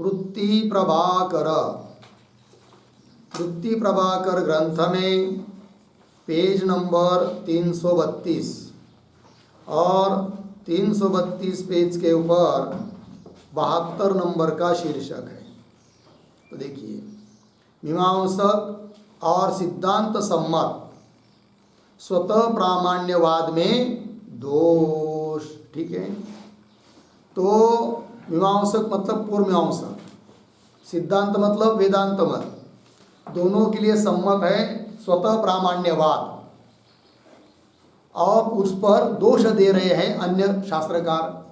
वृत्ति प्रभाकर वृत्ति प्रभाकर ग्रंथ में पेज नंबर 332 और 332 पेज के ऊपर बहत्तर नंबर का शीर्षक है। तो देखिए, मीमांसक और सिद्धांत सम्मत, स्वतः प्रामाण्यवाद में दोष, ठीक है? तो मीमांसक मतलब पूर्व मीमांसक सिद्धांत मतलब वेदांत मत। दोनों के लिए सम्मत है स्वतः प्रामाण्यवाद। और उस पर दोष दे रहे हैं अन्य शास्त्रकार।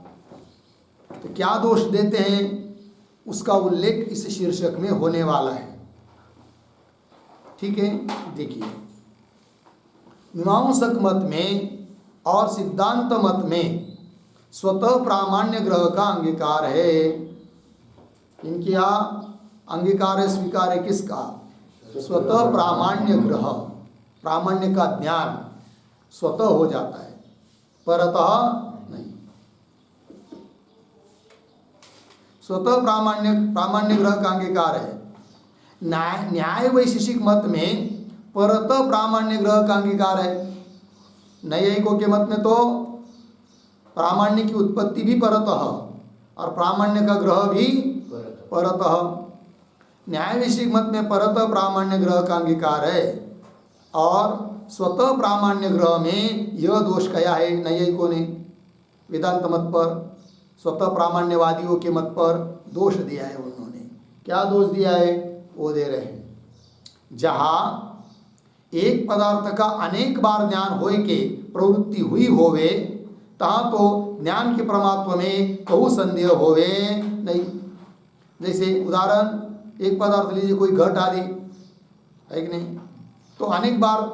तो क्या दोष देते हैं? उसका उल्लेख इस शीर्षक में होने वाला है। ठीक है? देखिए। मीमांसक मत में और सिद्धांत मत में स्वतः प्रामाण्य ग्रह का अंगीकार है। इनके यहाँ अंगीकार है, स्वीकार है किसका? स्वतः प्रामाण्य ग्रह, प्रामाण्य का ज्ञान स्वतः हो जाता है, परतः नहीं। स्वतः प्रामाण्य प्रामाण्य ग्रह का अंगीकार है। न्याय न्याय वैशेषिक मत में परत प्रामाण्य ग्रह का अंगीकार है। न्यायिकों के मत में तो प्रामाण्य की उत्पत्ति भी परतः, और प्रामाण्य का ग्रह भी परतः। न्याय विषयिक मत में परतः प्रामाण्य ग्रह का अंगीकार है, और स्वतः प्रामाण्य ग्रह में यह दोष कया है न्यायिकों ने वेदांत मत पर, स्वतः प्रामाण्यवादियों के मत पर दोष दिया है उन्होंने। क्या दोष दिया है? वो दे रहे हैं। जहाँ एक पदार्थ का अनेक बार ज्ञान होए के प्रवृत्ति हुई होवे तहाँ तो ज्ञान के परमात्म में कहू संदेह होवे नहीं। जैसे उदाहरण, एक पदार्थ लीजिए, कोई घट आदि, है कि नहीं? तो अनेक बार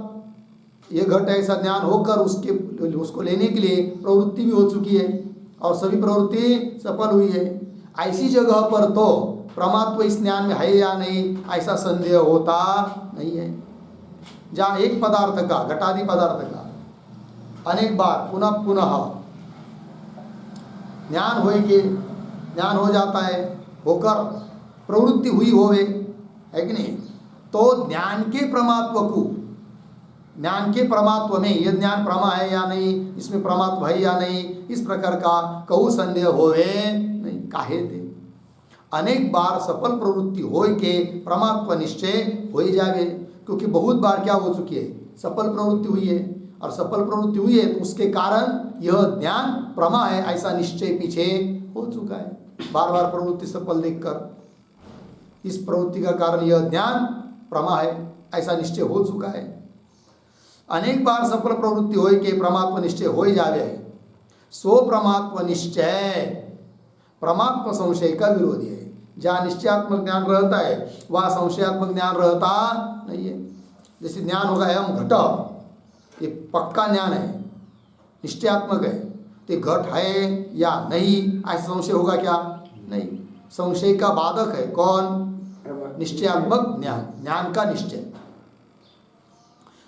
ये घट ऐसा ज्ञान होकर उसके, उसको लेने के लिए प्रवृत्ति भी हो चुकी है और सभी प्रवृत्ति सफल हुई है। ऐसी जगह पर तो परमात्मा इस ज्ञान में है या नहीं, ऐसा संदेह होता नहीं है। जहाँ एक पदार्थ का, घटादि पदार्थ का, अनेक बार पुनः पुनः ज्ञान होए के, ज्ञान हो जाता है, होकर प्रवृत्ति हुई होवे, है कि नहीं? तो ज्ञान के परमात्व को, ज्ञान के परमात्व में यह ज्ञान प्रमा है या नहीं, इसमें परमात्व है या नहीं, इस प्रकार का कहू संदेह होवे नहीं, काहे थे अनेक बार सफल प्रवृत्ति हो के परमात्व निश्चय हो ही जावे, क्योंकि बहुत बार क्या हो चुकी है? सफल प्रवृत्ति हुई है। और सफल प्रवृत्ति हुई है तो उसके कारण यह ज्ञान प्रमा है, ऐसा निश्चय पीछे हो चुका है। बार बार प्रवृत्ति सफल देखकर, इस प्रवृत्ति का कारण यह ज्ञान प्रमा है, ऐसा निश्चय हो चुका है। अनेक बार सफल प्रवृत्ति हो के परमात्मा निश्चय हो जावे है। सो परमात्मा निश्चय। परमात्मा संशय का विरोधी है। जहाँ निश्चयात्मक ज्ञान रहता है, वह संशयात्मक ज्ञान रहता नहीं है। जैसे ज्ञान होगा एवं घट। ये पक्का ज्ञान है, निश्चयात्मक है तो घट है या नहीं ऐसा संशय होगा क्या? नहीं। संशय का बाधक है कौन? निश्चयात्मक ज्ञान ज्ञान का निश्चय।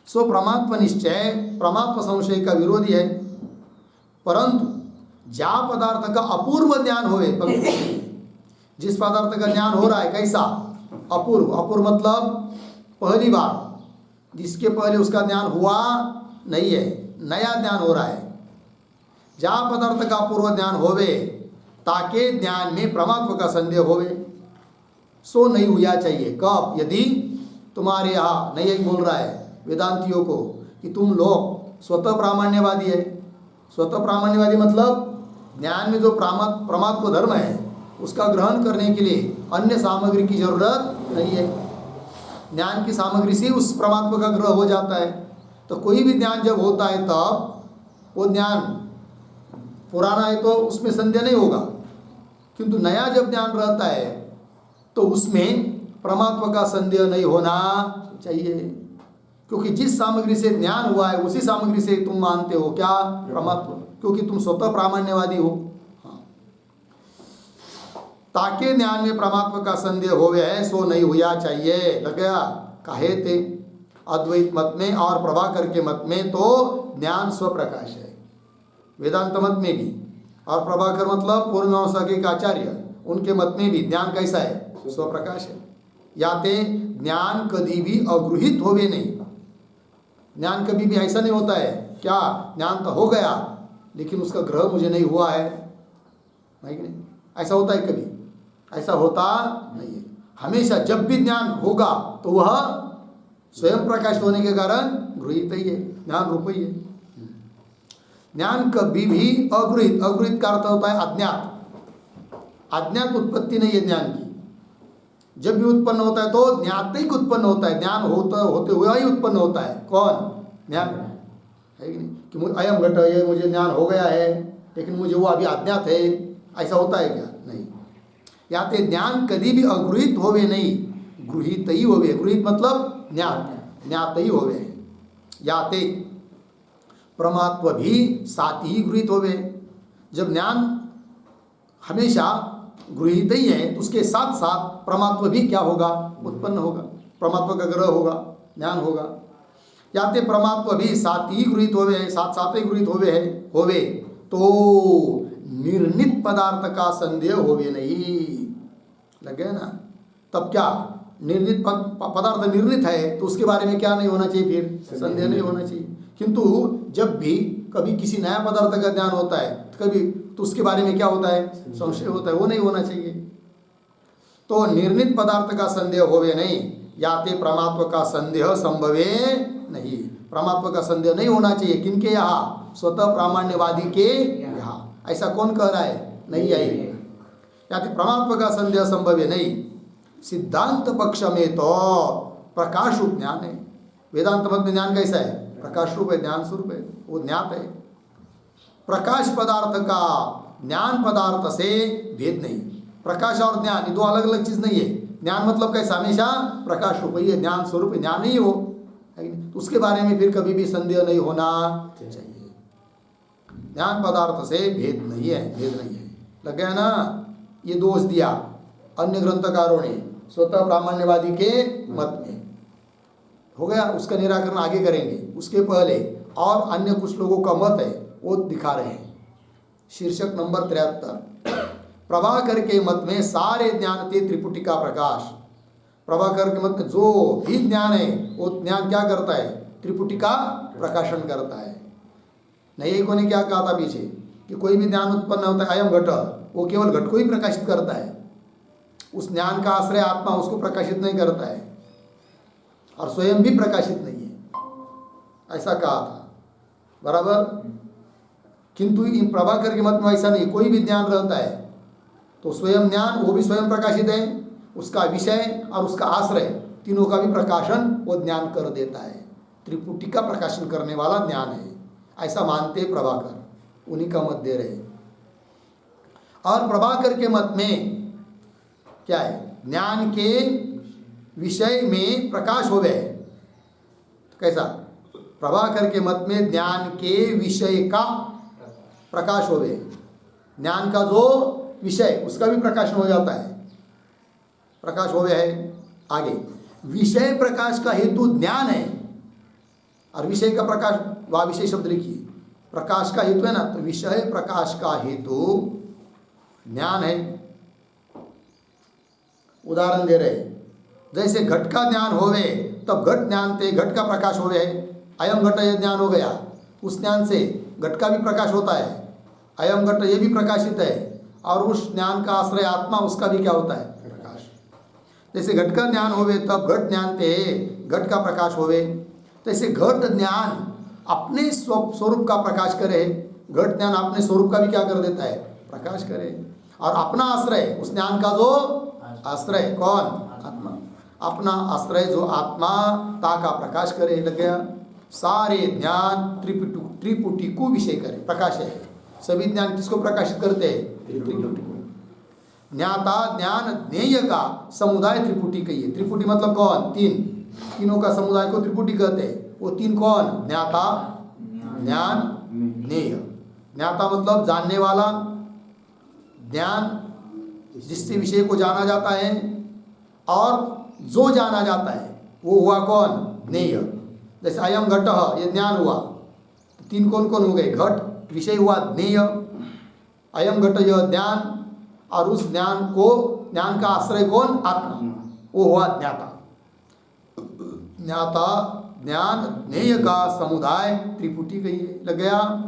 सो परमात्मा निश्चय परमात्मा संशय का विरोधी है। परंतु जा पदार्थ का अपूर्व ज्ञान होए जिस पदार्थ का ज्ञान हो रहा है, कैसा? अपूर्व। अपूर्व मतलब पहली बार जिसके पहले उसका ज्ञान हुआ नहीं है, नया ज्ञान हो रहा है। जहाँ पदार्थ का पूर्व ज्ञान होवे, ताके ज्ञान में परमात्मा का संदेह होवे। सो नहीं हुआ चाहिए। कब? यदि तुम्हारे यहाँ नहीं बोल रहा है वेदांतियों को कि तुम लोग स्वतः प्रामाण्यवादी है। स्वतः प्रामाण्यवादी मतलब ज्ञान में जो परमात्मा धर्म है, उसका ग्रहण करने के लिए अन्य सामग्री की ज़रूरत नहीं है। ज्ञान की सामग्री से उस परमात्मा का ग्रह हो जाता है। तो कोई भी ज्ञान जब होता है तब वो ज्ञान पुराना है तो उसमें संदेह नहीं होगा। किंतु नया जब ज्ञान रहता है तो उसमें परमात्मा का संदेह नहीं होना चाहिए। क्योंकि जिस सामग्री से ज्ञान हुआ है, उसी सामग्री से तुम मानते हो क्या? परमात्मा। क्योंकि तुम स्वतः प्रामाण्यवादी हो। हाँ। ताके ज्ञान में परमात्मा का संदेह हो गया है, सो नहीं हुआ चाहिए। लग गया। कहे थे अद्वैत मत में और प्रभाकर के मत में तो ज्ञान स्वप्रकाश है। वेदांत मत में भी। और प्रभाकर मतलब पूर्णमांसा के आचार्य, उनके मत में भी ज्ञान कैसा है? स्वप्रकाश है। या ते ज्ञान कभी भी अगृहित होवे नहीं। ज्ञान कभी भी ऐसा नहीं होता है, क्या ज्ञान तो हो गया, लेकिन उसका ग्रह मुझे नहीं हुआ है। नहीं? ऐसा होता है कभी। ऐसा होता नहीं है। हमेशा जब भी ज्ञान होगा तो वह स्वयं प्रकाश होने के कारण गृहित ही है ज्ञान रूप ही है ज्ञान कभी भी अगृहित अगृहित का अर्थ होता है अज्ञात। अज्ञात उत्पत्ति नहीं है ज्ञान की। जब भी उत्पन्न होता है तो ज्ञात ही उत्पन्न होता है। ज्ञान होता, होते हुए ही उत्पन्न होता है। कौन? ज्ञान। है कि नहीं? कि मुझे अयम घट ये मुझे ज्ञान हो गया है, लेकिन मुझे वो अभी अज्ञात है, ऐसा होता है क्या? नहीं। या तो ज्ञान कभी भी अगृहित होवे नहीं। गृहित ही होवे। गृहित मतलब ज्ञात ही होवे या ते परमात्म भी साथ ही गृहित होवे जब ज्ञान हमेशा गृहित ही है तो उसके साथ साथ परमात्म भी क्या होगा? उत्पन्न होगा। परमात्मा का ग्रह होगा, ज्ञान होगा। या ते परमात्मा भी साथ ही गृहित होवे साथ साथ ही गृहित होवे। है होवे तो निर्णित पदार्थ का संदेह होवे नहीं। लग गया ना? तब क्या? निर्णित पदार्थ निर्णित है तो उसके बारे में क्या नहीं होना चाहिए फिर? संदेह नहीं होना चाहिए। किंतु जब भी कभी किसी नया पदार्थ का ज्ञान होता है तो कभी तो उसके बारे में क्या होता है? संशय होता है वो नहीं होना चाहिए। तो निर्णित पदार्थ का संदेह होवे नहीं या ते परमात्मा का संदेह संभवे नहीं। परमात्मा का संदेह नहीं होना चाहिए। किनके यहाँ? स्वतः प्रामाण्यवादी के यहाँ। ऐसा कौन कह रहा है? नहीं आई या ते परमात्मा का संदेह संभव नहीं। सिद्धांत पक्ष में तो प्रकाश रूप ज्ञान है। वेदांत मत में ज्ञान कैसा है? प्रकाश रूप है, ज्ञान स्वरूप है, वो ज्ञात है। प्रकाश पदार्थ का ज्ञान पदार्थ से भेद नहीं। प्रकाश और ज्ञान, ये दो अलग अलग चीज़ नहीं है। ज्ञान मतलब कैसा? हमेशा प्रकाश रूप ही ज्ञान स्वरूप ज्ञान ही हो? तो उसके बारे में फिर कभी भी संदेह नहीं होना चाहिए। ज्ञान पदार्थ से भेद नहीं है, भेद नहीं है। लग गया ना? ये दोष दिया। अन्य ग्रंथकारों ने स्वतः ब्राह्मण्यवादी के मत में। हो गया? उसका निराकरण आगे करेंगे। उसके पहले और अन्य कुछ लोगों का मत है, वो दिखा रहे हैं। शीर्षक नंबर तिहत्तर। प्रभाकर के मत में सारे ज्ञान थे त्रिपुटी का प्रकाश। प्रभाकर के मत में जो भी ज्ञान है, वो ज्ञान क्या करता है? त्रिपुटी का प्रकाशन करता है। नहीं को ने क्या कहा था पीछे? कि कोई भी ज्ञान उत्पन्न होता है, अयम घट, वो केवल घट को ही प्रकाशित करता है। उस ज्ञान का आश्रय आत्मा उसको प्रकाशित नहीं करता है और स्वयं भी प्रकाशित नहीं है। ऐसा कहा था। बराबर? किंतु इन प्रभाकर के मत में ऐसा नहीं, कोई भी ज्ञान रहता है तो स्वयं ज्ञान, वो भी स्वयं प्रकाशित है, उसका विषय और उसका आश्रय, तीनों का भी प्रकाशन वो ज्ञान कर देता है। त्रिपुटी का प्रकाशन करने वाला ज्ञान है। ऐसा मानते प्रभाकर, उन्हीं का मत दे रहे। और प्रभाकर के मत में क्या है? ज्ञान के विषय में प्रकाश हो गए। कैसा? प्रभाकर के मत में ज्ञान के विषय का प्रकाश हो गए। ज्ञान का जो विषय, उसका भी प्रकाशन हो जाता है। प्रकाश हो गया है आगे। विषय प्रकाश का हेतु ज्ञान है। और विषय का प्रकाश, वह विषय शब्द लिखिए। प्रकाश का हेतु है ना? तो विषय प्रकाश का हेतु ज्ञान है। उदाहरण दे रहे जैसे घट का ज्ञान होवे तब घट ज्ञान थे घट का प्रकाश होवे अयम घट ये ज्ञान हो गया। उस ज्ञान से घट का भी प्रकाश होता है। अयम घट ये भी प्रकाशित है। और उस ज्ञान का आश्रय आत्मा, उसका भी क्या होता है? प्रकाश। जैसे घट का ज्ञान होवे तब घट ज्ञान थे घट का प्रकाश होवे तैसे घट ज्ञान अपने स्वरूप का प्रकाश करे, घट ज्ञान अपने स्वरूप का भी क्या कर देता है? प्रकाश करे। और अपना आश्रय उस ज्ञान का जो आश्रय, कौन? आत्मा। अपना आश्रय जो आत्मा ता का प्रकाश करे लग गया। सारे ज्ञान त्रिपुटु त्रिपुटी को विषय करे प्रकाश है। सभी ज्ञान किसको प्रकाशित करते हैं? त्रिपुटी को ज्ञाता, ज्ञान ज्ञेय का समुदाय त्रिपुटी कहिए। त्रिपुटी मतलब कौन? तीन। तीनों का समुदाय को त्रिपुटी कहते हैं। वो तीन कौन? ज्ञाता, ज्ञान, ज्ञेय। ज्ञाता मतलब जानने वाला, ज्ञान जिससे विषय को जाना जाता है और जो जाना जाता है, वो हुआ कौन? ज्ञेय जैसे अयम घट, ये ज्ञान हुआ। तीन कौन कौन हो गए? घट, विषय हुआ ज्ञेय अयम घट, यह ज्ञान। और उस ज्ञान को, ज्ञान का आश्रय कौन? आत्मा। वो हुआ ज्ञाता। ज्ञाता, ज्ञान ज्ञेय का समुदाय त्रिपुटी कही लग गया।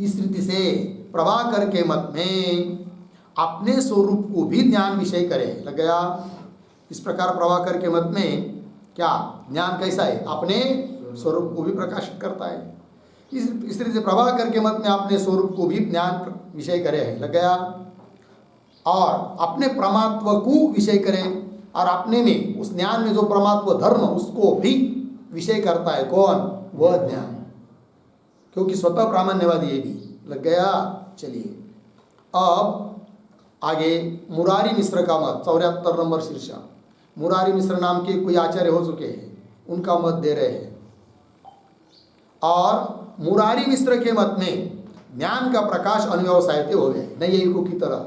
इस रीति से प्रभाकर के मत में अपने स्वरूप को भी ज्ञान विषय करे। लग गया? इस प्रकार प्रभाकर के मत में क्या? ज्ञान कैसा है? अपने स्वरूप को भी प्रकाशित करता है। इस इस रीति से प्रभाकर के मत में अपने स्वरूप को भी ज्ञान विषय करे। है लग गया? और अपने परमात्व को विषय करे। और अपने में, उस ज्ञान में जो परमात्व धर्म, उसको भी विषय करता है। कौन? वह ज्ञान। क्योंकि स्वतः प्रामाण्यवादी ये भी। लग गया? चलिए। अब आगे मुरारी मिश्र का मत, चौहत्तर नंबर शीर्षक। मुरारी मिश्र नाम के कोई आचार्य हो चुके हैं, उनका मत दे रहे हैं। और मुरारी मिश्र के मत में ज्ञान का प्रकाश अनुव्यवसायते हो गए नैयिकों की तरह।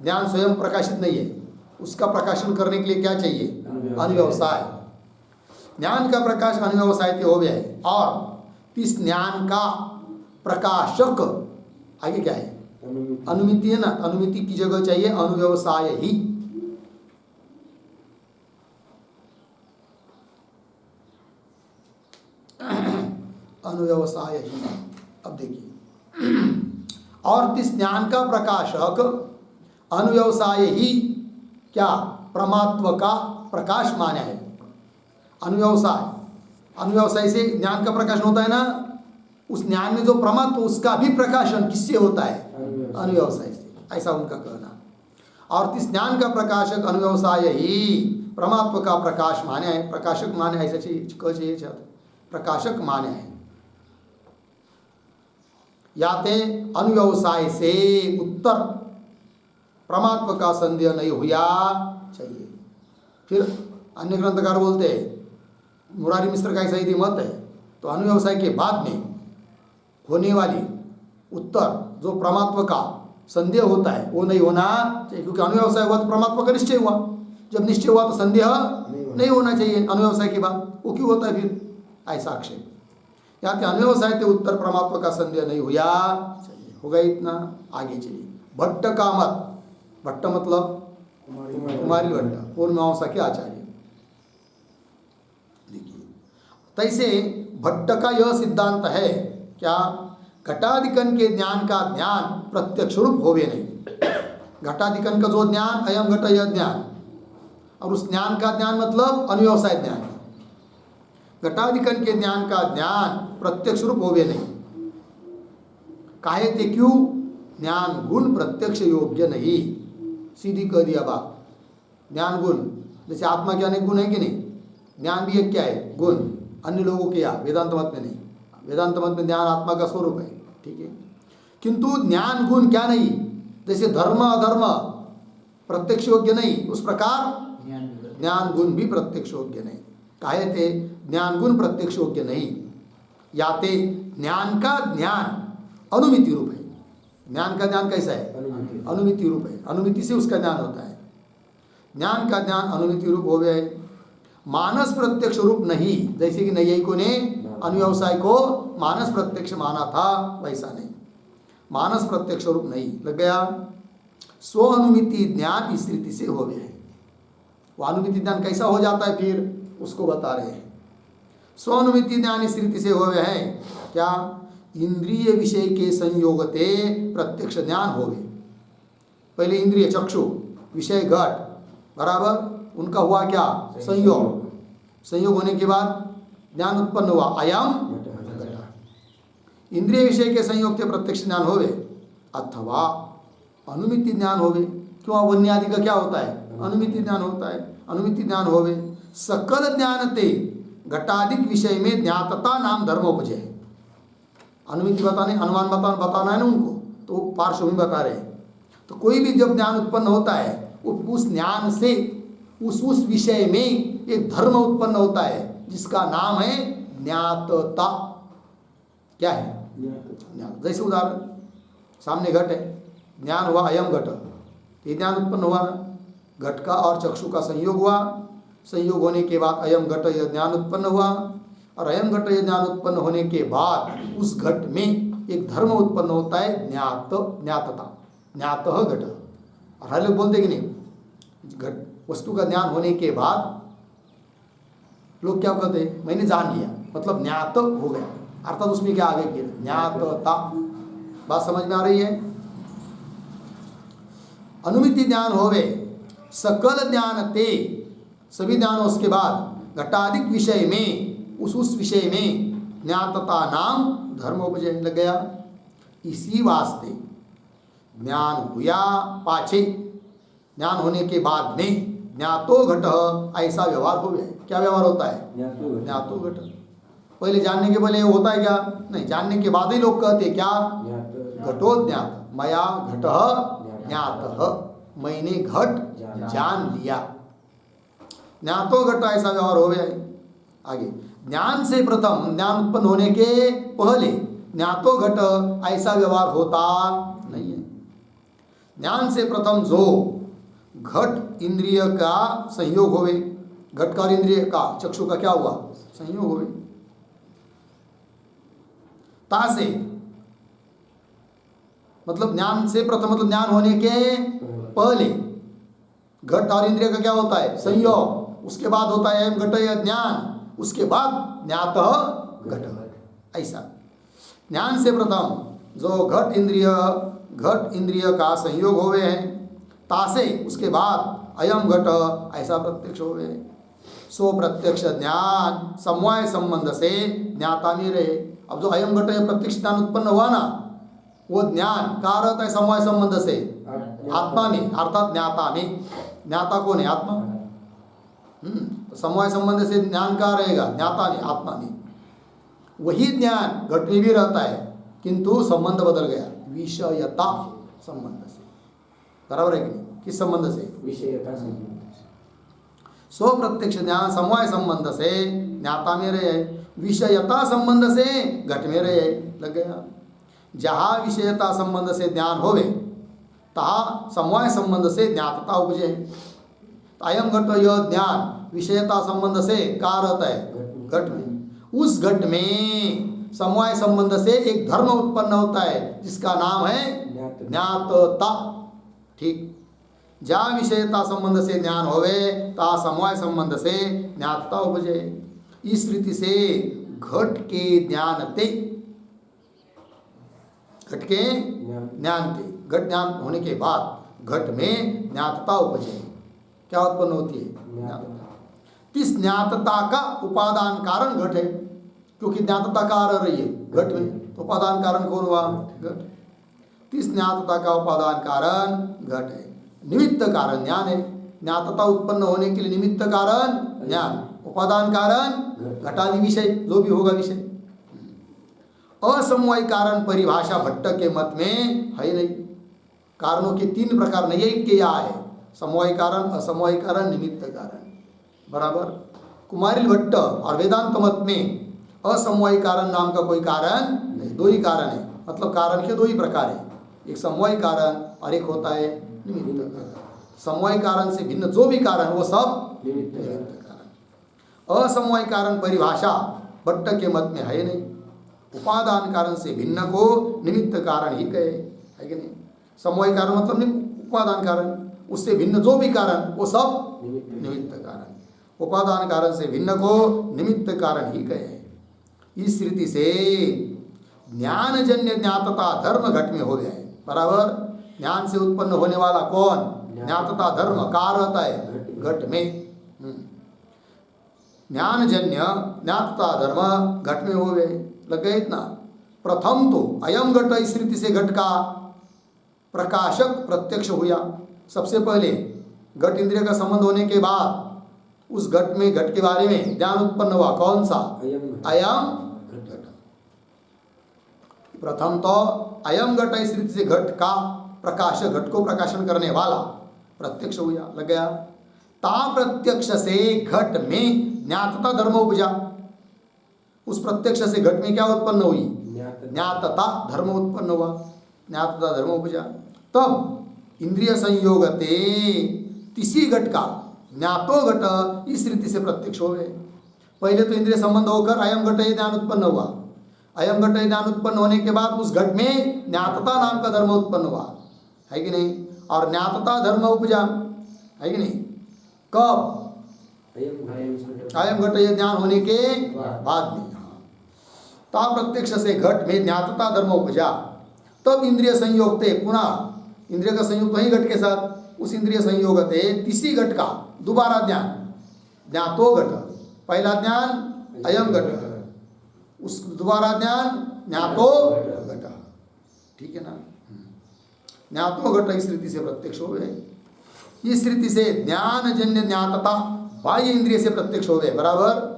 ज्ञान स्वयं प्रकाशित नहीं है, उसका प्रकाशन करने के लिए क्या चाहिए? अनुव्यवसाय ज्ञान का प्रकाश अनुव्यवसाय हो गया है, और इस ज्ञान का प्रकाशक आगे क्या है? अनुमिति। है ना? अनुमिति की जगह चाहिए, अनुव्यवसाय ही। अनुव्यवसाय ही। अब देखिए। और इस ज्ञान का प्रकाशक, अनुव्यवसाय ही क्या? परमात्व का प्रकाश माने है। अनुव्यवसाय। अनुव्यवसाय से ज्ञान का प्रकाशन होता है ना? उस ज्ञान में जो परमात्व, उसका भी प्रकाशन किससे होता है? अनुव्यवसाय से ऐसा उनका कहना। और इस ज्ञान का प्रकाशक अनुव्यवसाय ही परमात्व का प्रकाश माने है। प्रकाशक माने ऐसा चाहिए कह चाहिए प्रकाशक माने है। याते अनुव्यवसाय से उत्तर परमात्म का संदेह नहीं हुआ चाहिए। फिर अन्य ग्रंथकार बोलते हैं, मुरारी मिश्र का ऐसा यदि मत है तो अनुव्यवसाय के बाद में होने वाली उत्तर जो परमात्मा का संदेह होता है वो नहीं होना चाहिए क्योंकि अनुव्यवसाय हुआ तो परमात्मा का निश्चय हुआ। जब निश्चय हुआ तो संदेह नहीं होना चाहिए अनुव्यवसाय के बाद। वो क्यों होता है फिर? ऐसा आक्षेप। यहाँ के अनुव्यवसाय के उत्तर परमात्मा का संदेह नहीं हुआ। चाहिए। होगा इतना आगे चलिए। भट्ट का मत। भट्ट मतलब? कुमारी भट्ट। पूर्ण मीमांसा के आचार्य। देखिए तैसे भट्ट का यह सिद्धांत है क्या? घटाधिकन के ज्ञान का ज्ञान प्रत्यक्ष रूप होवे नहीं। घटाधिकन का जो ज्ञान, अयम घट यह ज्ञान। और उस ज्ञान का ज्ञान मतलब अनुव्यवसाय ज्ञान। घटाधिकन के ज्ञान का ज्ञान प्रत्यक्ष रूप होवे नहीं। काहे ते क्यों? ज्ञान गुण प्रत्यक्ष योग्य नहीं। सीधी कह दिया बात। ज्ञान गुण। जैसे आत्मा के अनेक गुण है कि नहीं? ज्ञान भी एक क्या है? गुण। अन्य लोगों के यहाँ वेदांत मत में नहीं। वेदांत मत में ज्ञान आत्मा का स्वरूप है ठीक है? किंतु ज्ञान गुण क्या नहीं? जैसे धर्म अधर्म प्रत्यक्ष योग्य नहीं उस प्रकार ज्ञान गुण भी प्रत्यक्ष योग्य नहीं। काहे थे ज्ञान गुण प्रत्यक्ष योग्य नहीं। याते ज्ञान का ज्ञान अनुमिति रूप है। ज्ञान का ज्ञान कैसा है? अनुमिति। रूप है। अनुमिति से उसका ज्ञान होता है। ज्ञान का ज्ञान अनुमिति रूप हो गया है मानस प्रत्यक्ष रूप नहीं जैसे कि नैयिकों ने अनुव्यवसाय को मानस प्रत्यक्ष माना था वैसा नहीं। मानस प्रत्यक्ष रूप नहीं लग गया। स्व अनुमिति ज्ञान इस रीति से हो गया है। वो अनुमिति ज्ञान कैसा हो जाता है फिर? उसको बता रहे हैं। स्वानुमिति ज्ञान इस रीति से हो गए हैं क्या? इंद्रिय विषय के संयोगते प्रत्यक्ष ज्ञान हो गए पहले इंद्रिय चक्षु विषय घट बराबर? उनका हुआ क्या? संयोग। संयोग होने के बाद ज्ञान उत्पन्न हुआ अयम इंद्रिय विषय के संयोग से प्रत्यक्ष ज्ञान होवे अथवा अनुमिति ज्ञान होवे क्यों वन्य आदि का क्या होता है? अनुमिति ज्ञान होता है। अनुमिति ज्ञान होवे। सकल ज्ञान ते घटाधिक विषय में ज्ञातता नाम धर्म उपजय अनुमिति बताने अनुमान बताना बताना है ना उनको तो पार्श्वभूमि बता रहे हैं। तो कोई भी जब ज्ञान उत्पन्न होता है उस ज्ञान से उस उस विषय में एक धर्म उत्पन्न होता है। जिसका नाम है ज्ञातता। क्या है? ज्ञान जैसे उदाहरण, सामने घट है, ज्ञान हुआ, अयम घट। ये ज्ञान उत्पन्न हुआ ना। घट का और चक्षु का संयोग हुआ। संयोग होने के बाद अयम घट, यह ज्ञान उत्पन्न हुआ। और अयम घट, यह ज्ञान उत्पन्न होने के बाद उस घट में एक धर्म उत्पन्न होता है, ज्ञात, ज्ञातता। ज्ञात घट। और हर लोग बोलते कि नहीं? घट, वस्तु का ज्ञान होने के बाद लोग क्या कहते हैं? मैंने जान लिया। मतलब ज्ञात हो गया। अर्थात उसमें क्या आगे फिर ज्ञातता। बात समझ में आ रही है? अनुमिति ज्ञान होवे, सकल ज्ञान ते। सभी ज्ञान उसके बाद। घटाधिक विषय में, उस उस विषय में ज्ञातता नाम धर्म उपजय लग गया। इसी वास्ते ज्ञान हुआ पाछे। ज्ञान होने के बाद में ज्ञातो घट ऐसा व्यवहार हो गया। क्या व्यवहार होता है? ज्ञातो घट पहले जानने के पहले होता है क्या? नहीं जानने के बाद ही लोग कहते क्या? घटो ज्ञात। मया घट ज्ञात। मैंने घट जान। लिया। ज्ञातो घट ऐसा व्यवहार हो गया। आगे। ज्ञान से प्रथम ज्ञान उत्पन्न होने के पहले ज्ञातो घट ऐसा व्यवहार होता नहीं है। ज्ञान से प्रथम जो घट इंद्रिय का संयोग होवे। घट का इंद्रिय का, चक्षु का क्या हुआ? संयोग होवे। तासे मतलब ज्ञान से प्रथम मतलब ज्ञान होने के पहले घट और इंद्रिय का क्या होता है? संयोग। उसके बाद होता है घट या ज्ञान। उसके बाद ज्ञात घट। ऐसा। ज्ञान से प्रथम जो घट इंद्रिय घट इंद्रिय का संयोग होवे हैं तासे, उसके बाद अयम घट, ऐसा प्रत्यक्ष होवे सो प्रत्यक्ष ज्ञान, समवाय संबंध से ज्ञाता में रहे। अब जो अयम घट प्रत्यक्ष ज्ञान उत्पन्न हुआ ना, वो ज्ञान का अर्थ है? समवाय संबंध से। आत्मा में, अर्थात ज्ञाता में। ज्ञाता कौन है? आत्मा। हम्म तो समवाय संबंध से ज्ञान का रहेगा? ज्ञाता में, आत्मा में। वही ज्ञान घट में भी रहता है, किंतु संबंध बदल गया। विषयता संबंध। बराबर है कि नहीं? किस संबंध से? विषयता स्व प्रत्यक्ष ज्ञान समवाय संबंध से ज्ञाता में रहे विषयता संबंध से घट में रहे लग गया। जहाँ विषयता संबंध से ज्ञान होवे तहा समवाय संबंध से ज्ञातता उपजे। अयम घट यह ज्ञान विषयता संबंध से का रहता है? घट में। उस घट में समवाय संबंध से एक धर्म उत्पन्न होता है जिसका नाम है ज्ञात ज्ञातता। ठीक? जहाँ विषयता संबंध से ज्ञान होवे ता समवाय संबंध से ज्ञातता उपजे। इस रीति से घट के ज्ञानते घट के ज्ञान। ज्ञान के घट ज्ञान होने के बाद घट में ज्ञातता उपजे। क्या उत्पन्न होती है? इस ज्ञातता का उपादान कारण घट है क्योंकि ज्ञातता का आ रही है घट में। तो उपादान कारण कौन हुआ? घट। इस ज्ञातता का उपादान कारण घट है। निमित्त कारण ज्ञान है। ज्ञातता उत्पन्न होने के लिए निमित्त कारण ज्ञान। उपादान कारण घटादि विषय, जो भी होगा विषय। असमवाय कारण परिभाषा भट्ट के मत में है नहीं। कारणों के तीन प्रकार नहीं एक के यहाँ है। समवाय कारण, असमवाय कारण, निमित्त कारण। बराबर? कुमारिल भट्ट और वेदांत मत में असमवाय कारण नाम का कोई कारण नहीं, दो ही कारण है। मतलब कारण के दो ही प्रकार है। एक समवाय कारण और एक होता है निमित्त कारण। समवाय कारण से भिन्न जो भी कारण वो सब निमित्त कारण असमवाय कारण परिभाषा भट्ट के मत में है नहीं। उपादान कारण से भिन्न को निमित्त कारण ही कहे। है कि नहीं? समवाय कारण मतलब उपादान कारण। उससे भिन्न जो भी कारण वो सब निमित्त कारण। उपादान कारण से भिन्न को निमित्त कारण ही कहे। इस रीति से ज्ञानजन्य ज्ञातता धर्म घट में हो गया है बराबर? ज्ञान से उत्पन्न होने वाला कौन? ज्ञातता धर्म का रहता है। घट में। हम्म। ज्ञानजन्य ज्ञातता धर्म घट में हो गए। लग गए इतना? प्रथम तो अयम घट इस रीति से घट का प्रकाशक प्रत्यक्ष हुआ। सबसे पहले घट इंद्रिय का संबंध होने के बाद उस घट में घट के बारे में ज्ञान उत्पन्न हुआ। कौन सा? अयम प्रथम तो अयम घट इस रीति से घट का प्रकाश घट को प्रकाशन करने वाला प्रत्यक्ष हुआ लग गया। ता प्रत्यक्ष से घट में ज्ञातता धर्म उपजा। उस प्रत्यक्ष से घट में क्या उत्पन्न हुई? ज्ञातता। धर्म उत्पन्न हुआ। ज्ञातता धर्म उपजा। तब इंद्रिय संयोगते तिसी घट का ज्ञातो घट इस रीति से प्रत्यक्ष हो गए। पहले तो इंद्रिय संबंध होकर अयम घट ये ज्ञान उत्पन्न हुआ। अयम घट ज्ञान उत्पन्न होने के बाद उस घट में ज्ञातता नाम का धर्म उत्पन्न हुआ। है कि नहीं? और ज्ञातता धर्म उपजा। है कि नहीं? कब? अयम घट ये ज्ञान होने के बाद। में हाँ। ता प्रत्यक्ष से घट में ज्ञातता धर्म उपजा। तब इंद्रिय संयोग थे पुनः इंद्रिय का संयोग तो ही घट के साथ उस इंद्रिय संयोग थे तीसरी घट का दोबारा ज्ञान। ज्ञातो घट। पहला ज्ञान अयम घट। उस दोबारा ज्ञान ज्ञातो घट। ठीक है ना? ज्ञातो घट इस रीति से प्रत्यक्ष हो गए। इस रीति से ज्ञान जन्य ज्ञातता बाह्य इंद्रिय से प्रत्यक्ष हो गए, बराबर?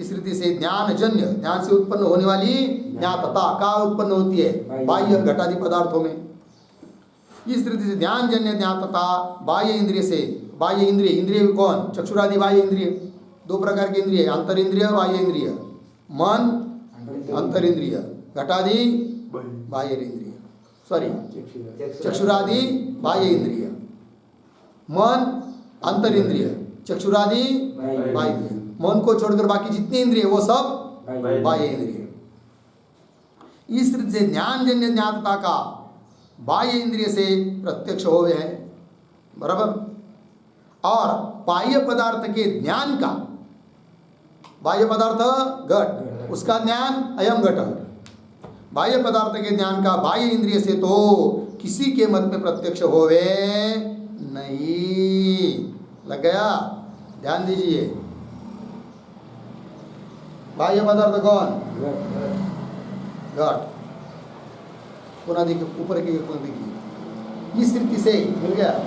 इस रीति से ज्ञान जन्य ज्ञान से उत्पन्न होने वाली ज्ञातता का उत्पन्न होती है? बाह्य घटादि पदार्थों में। इस रीति से ध्यान जन्य ज्ञातता बाह्य इंद्रिय से, बाह्य इंद्रिय इंद्रिय कौन? चक्षुरादि बाह्य इंद्रिय। दो प्रकार के इंद्रिय अंतर इंद्रिय बाह्य इंद्रिय। मन अंतर इंद्रिय घटादि बाह्य। इंद्रिय सॉरी चक्षुरादि। बाह्य इंद्रिय मन अंतर इंद्रिय चक्षुरादि बाह्य इंद्रिय मन को छोड़कर बाकी जितने इंद्रिय वो सब बाह्य इंद्रिय इस से ज्ञान जन्य ज्ञातता का बाह्य इंद्रिय से प्रत्यक्ष हो गए हैं। बराबर? और बाह्य पदार्थ के ज्ञान का बाह्य पदार्थ घट। उसका ज्ञान अयम घट। बाह्य पदार्थ के ज्ञान का बाह्य इंद्रिय से तो किसी के मत में प्रत्यक्ष होवे नहीं। लग गया? ध्यान दीजिए। बाह्य पदार्थ कौन? घट। पुनः ऊपर की एक देखिए। इस रीति से, मिल गया?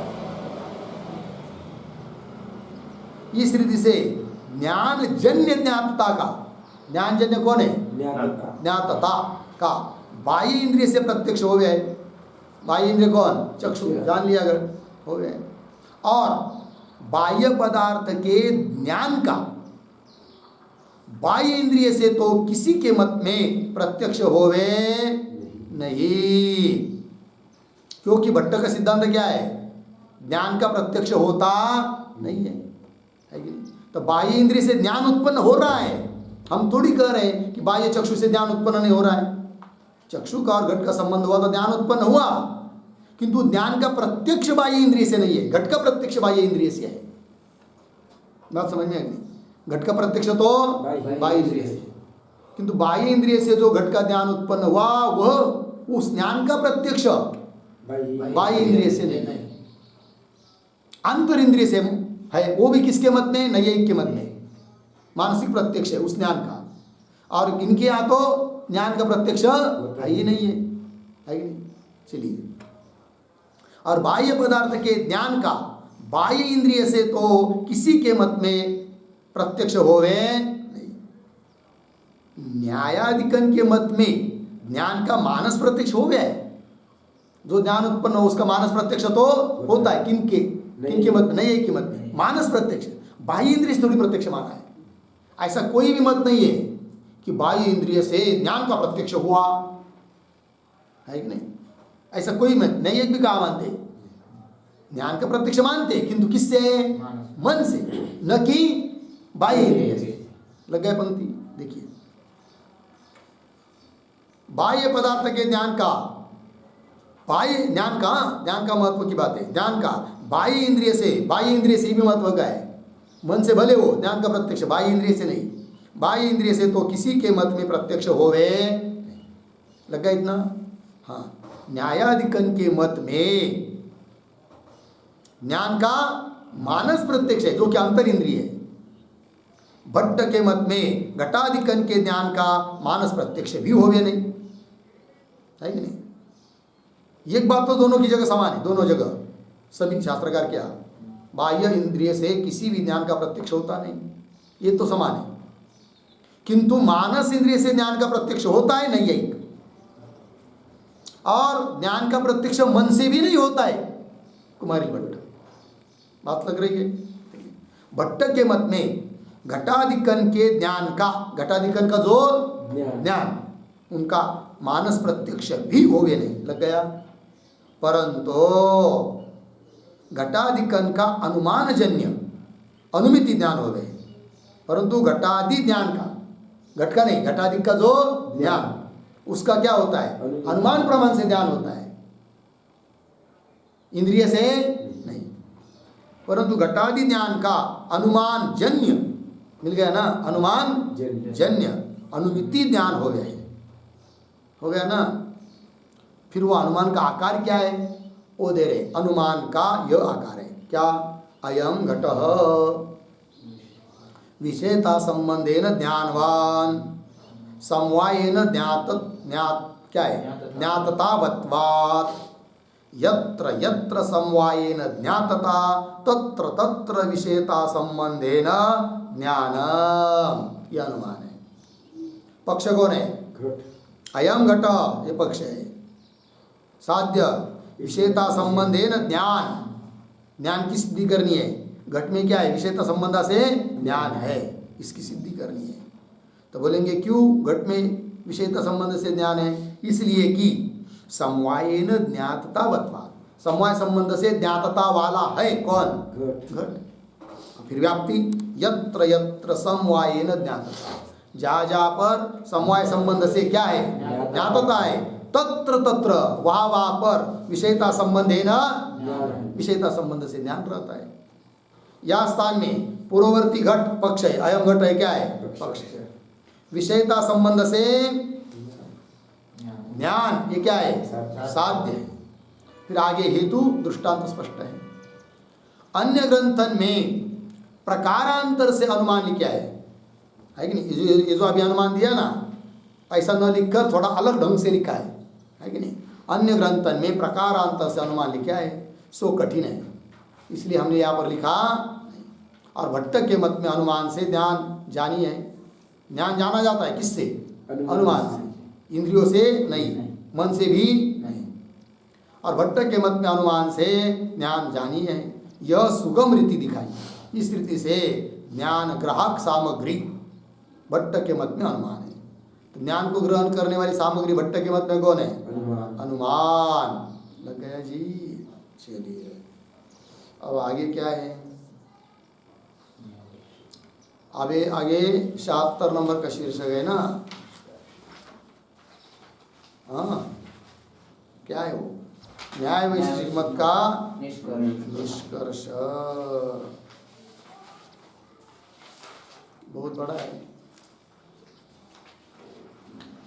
इस रीति से, ज्ञान जन्य ज्ञातता का ज्ञान जन्य कौन है ज्ञातता का बाह्य इंद्रिय से प्रत्यक्ष हो गए बाह्य इंद्रिय कौन चक्षु जान लिया अगर हो गए और बाह्य पदार्थ के ज्ञान का बाह्य इंद्रिय से तो किसी के मत में प्रत्यक्ष होवे नहीं क्योंकि भट्ट का सिद्धांत क्या है ज्ञान का प्रत्यक्ष होता नहीं है है तो बाह्य इंद्रिय से ज्ञान उत्पन्न हो रहा है हम थोड़ी कह रहे हैं कि बाह्य चक्षु से ज्ञान उत्पन्न नहीं हो रहा है। चक्षु का और घट का संबंध हुआ तो ज्ञान उत्पन्न हुआ। किंतु ज्ञान का प्रत्यक्ष बाह्य इंद्रिय से नहीं है घट का प्रत्यक्ष बाह्य इंद्रिय से है। बात समझ में आई? घट का प्रत्यक्ष तो बाह्य इंद्रिय से किंतु बाह्य इंद्रिय से जो घट का ज्ञान उत्पन्न हुआ वह उस ज्ञान का प्रत्यक्ष बाह्य इंद्रिय से नहीं है। अंतर इंद्रिय से है वो भी किसके मत में? नैयिक के मत में। मानसिक प्रत्यक्ष है उस ज्ञान का। और इनके यहाँ तो ज्ञान का प्रत्यक्ष है ही नहीं है है नहीं। चलिए। और बाह्य पदार्थ के ज्ञान का बाह्य इंद्रिय से तो किसी के मत में प्रत्यक्ष होवे नहीं। न्यायाधिकन के मत में ज्ञान का मानस प्रत्यक्ष हो गया है जो ज्ञान उत्पन्न हो उसका मानस प्रत्यक्ष तो होता है। किन के? किन के मत नहीं है के मत में। मानस प्रत्यक्ष। बाह्य इंद्रिय से थोड़ी प्रत्यक्ष माना है। ऐसा कोई भी मत नहीं है कि बाह्य इंद्रिय से ज्ञान का प्रत्यक्ष हुआ। है कि नहीं? ऐसा कोई मत नहीं एक भी कहा मानते। ज्ञान का प्रत्यक्ष मानते, किंतु किससे? मन से। न कि बाह्य इंद्रिय से। लग गए पंक्ति? देखिए। बाह्य पदार्थ के ज्ञान का, बाह्य ज्ञान का ज्ञान का महत्व की बात है। ज्ञान का बाह्य इंद्रिय से, बाह्य इंद्रिय से भी महत्व का है। मन से भले हो, ज्ञान का प्रत्यक्ष, बाह्य इंद्रिय से नहीं। बाह्य इंद्रिय से तो किसी के मत में प्रत्यक्ष होवे लग गया इतना? हाँ। न्यायाधिकन के मत में ज्ञान का मानस प्रत्यक्ष है, जो कि अंतर इंद्रिय है। भट्ट के मत में घटाधिकन के ज्ञान का मानस प्रत्यक्ष भी होवे नहीं। है कि नहीं? एक बात तो दोनों की जगह समान है, दोनों जगह। सभी शास्त्रकार क्या बाह्य इंद्रिय से किसी भी ज्ञान का प्रत्यक्ष होता नहीं। ये तो समान है। किंतु मानस इंद्रिय से ज्ञान का प्रत्यक्ष होता है नहीं एक और ज्ञान का प्रत्यक्ष मन से भी नहीं होता है। कुमारी भट्ट बात लग रही है? भट्ट के मत में घटाधिकन के ज्ञान का घटाधिकन का जो ज्ञान। उनका मानस प्रत्यक्ष भी होवे नहीं। लग गया? परंतु घटाधिकन का अनुमान जन्य अनुमिति ज्ञान हो गए। परंतु घटादि ज्ञान का घट का नहीं घटाधिक का जो ज्ञान उसका क्या होता है? अनुमान। प्रमाण से ज्ञान होता है। इंद्रिय से नहीं। परंतु घटादि ज्ञान का अनुमान जन्य मिल गया ना? अनुमान जन्य। जन्य अनुमिति ज्ञान हो गया है हो गया ना? फिर वो अनुमान का आकार क्या है? वो दे रहे अनुमान का यह आकार है। क्या? अयम घट। विषयता संबंधेन ज्ञानवान। समवायेन ज्ञात ज्ञात क्या है? ज्ञाततावत्वात्। यत्र यत्र समवायेन ज्ञातता तत्र तत्र विषयता संबंधेन ज्ञानम। यह अनुमान है। पक्ष कौन है? अयम घट। ये पक्ष है। साध्य। विषयता संबंधेन ज्ञान। ज्ञान की सिद्धि करनी है। घट में क्या है? विषयता संबंधा से ज्ञान है। इसकी सिद्धि करनी है। तो बोलेंगे क्यों घट में विषयता संबंध से ज्ञान है? इसलिए कि समवायेन ज्ञाततावत्वा समवाय संबंध से ज्ञातता वाला है कौन? घट। घट। फिर व्याप्ति यत्र यत्र समवायेन ज्ञातता। जा जा पर समवाय संबंध से क्या है? ज्ञातता है। तत्र तत्र वहाँ वहाँ पर विषयता संबंध है। ना विषयता संबंध से ज्ञान रहता है। या स्थान में पूर्ववर्ती घट पक्ष है अयम घट है क्या है? पक्ष है। विषयता संबंध से ज्ञान ये क्या है? साध्य। साध्य है। फिर आगे हेतु दृष्टांत स्पष्ट है। अन्य ग्रंथन में प्रकारांतर से अनुमान क्या है। है कि नहीं? ये जो अभी अनुमान दिया ना ऐसा न लिखकर थोड़ा अलग ढंग से लिखा है। है कि नहीं? अन्य ग्रंथन में प्रकारांतर से अनुमान लिखा है सो कठिन है। इसलिए हमने यहाँ पर लिखा और भट्टक के मत में अनुमान से ध्यान जानी है। ज्ञान जाना जाता है किससे? अनुमान से। इंद्रियों से नहीं मन से भी नहीं। और भट्टक के मत में अनुमान से ज्ञान जानी है। यह सुगम रीति दिखाई। इस रीति से ज्ञान ग्राहक सामग्री भट्ट के मत में अनुमान है। ज्ञान को ग्रहण करने वाली सामग्री भट्ट के मत में कौन है? अनुमान लग गया जी। चलिए। अब आगे क्या है? अबे आगे सहत्तर नंबर का शीर्षक है ना? हाँ। क्या है वो? न्याय वैशेषिक मत का निष्कर्ष। बहुत बड़ा है।